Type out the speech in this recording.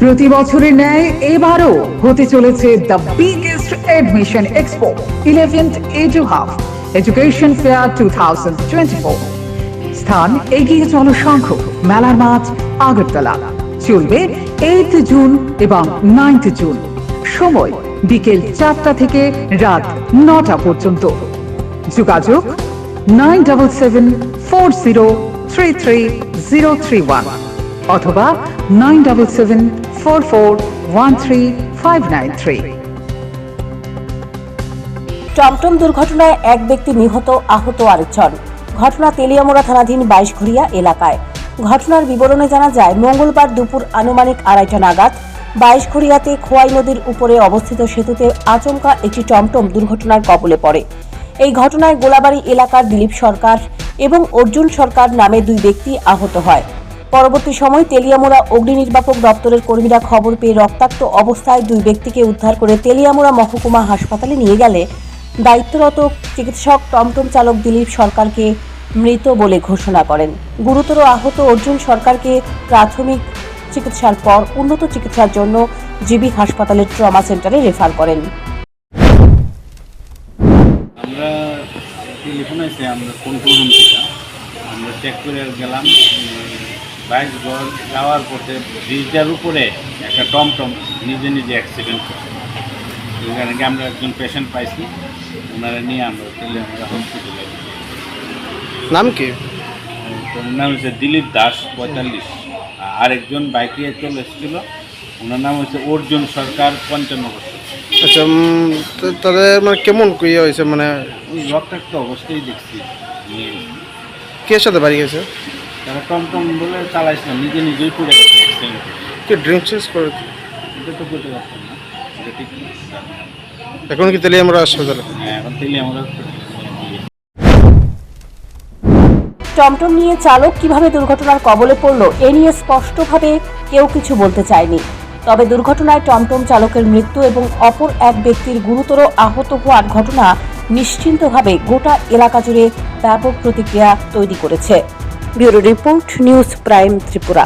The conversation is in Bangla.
প্রতি বছরের ন্যায় এবারও হতে চলেছে the biggest admission expo eleventh edu half education fair two thousand twenty four স্থান এগিয়ে শঙ্খ মেলার মাঠ, আগরতলা। চলবে এইট জুন এবং নাইন্থ জুন সময় বিকেল চারটা থেকে রাত নটা পর্যন্ত। যোগাযোগ nine double seven four zero three three zero three one অথবা নাইন ডাবল সেভেন টমটম দুর্ঘটনায় এক ব্যক্তি নিহত, আহত আরেকজন। ঘটনা তেলিয়ামোড়া থানাধীন বাইশঘুরিয়া এলাকায়। ঘটনার বিবরণে জানা যায়, মঙ্গলবার দুপুর আনুমানিক আড়াইটা নাগাদ বাইশঘুরিয়াতে খোয়াই নদীর উপরে অবস্থিত সেতুতে আচমকা একটি টমটম দুর্ঘটনার কবলে পড়ে। এই ঘটনায় গোলাবাড়ি এলাকার দিলীপ সরকার এবং অর্জুন সরকার নামে দুই ব্যক্তি আহত হয়। পরবর্তী সময় তেলিয়ামোড়া অগ্নি নির্বাপক দপ্তরের কর্মীরা খবর পেয়ে রক্তাক্ত অবস্থায় দুই ব্যক্তিকে উদ্ধার করে তেলিয়ামোড়া মহকুমা হাসপাতালে নিয়ে গেলে। দায়িত্বরত চিকিৎসক টমটম চালক দিলীপ সরকারকে মৃত বলে ঘোষণা করেন। গুরুতর আহত অর্জুন সরকারকে প্রাথমিক চিকিৎসার পর উন্নত চিকিৎসার জন্য জিবি হাসপাতালের ট্রমা সেন্টারে রেফার করেন। আমরা থেকে? আমরা চেক করে গেলাম বাইক ঘর যাওয়ার পথে ব্রিজটার উপরে একটা টমটম নিজে নিজে অ্যাক্সিডেন্ট করে এখানে গিয়ে আমরা একজন পেশেন্ট পাইছি? ওনারা নিয়ে আমরা চলে আমরা হসপিটালে নাম কি? ওনার নাম হচ্ছে দিলীপ দাস পঁয়তাল্লিশ। আরেকজন বাইকে চলে এসেছিল ওনার নাম হচ্ছে অর্জুন সরকার পঞ্চান্ন বছর। আচ্ছা উম, তো- তাদের মানে কেমন ইয়ে হয়েছে? মানে রক্তাক্ত অবস্থায় দেখছি। কে সাথে বাড়ি গেছে? তারা টমটম বলে চালাইছিলাম নিজে নিজেই পড়ে গেছে accident করে। এটা তো করতে পারতাম না। এটা ঠিক এখন কি তাহলে আমরা হাসপাতালে হ্যাঁ এখন তেলে আমরা টমটম নিয়ে চালক কীভাবে দুর্ঘটনার কবলে পড়ল এ নিয়ে স্পষ্টভাবে কেউ কিছু বলতে চায়নি। তবে দুর্ঘটনায় টমটম চালকের মৃত্যু এবং অপর এক ব্যক্তির গুরুতর আহত হওয়ার ঘটনা নিশ্চিন্তভাবে গোটা এলাকা জুড়ে ব্যাপক প্রতিক্রিয়া তৈরি করেছে। Bureau report news prime Tripura.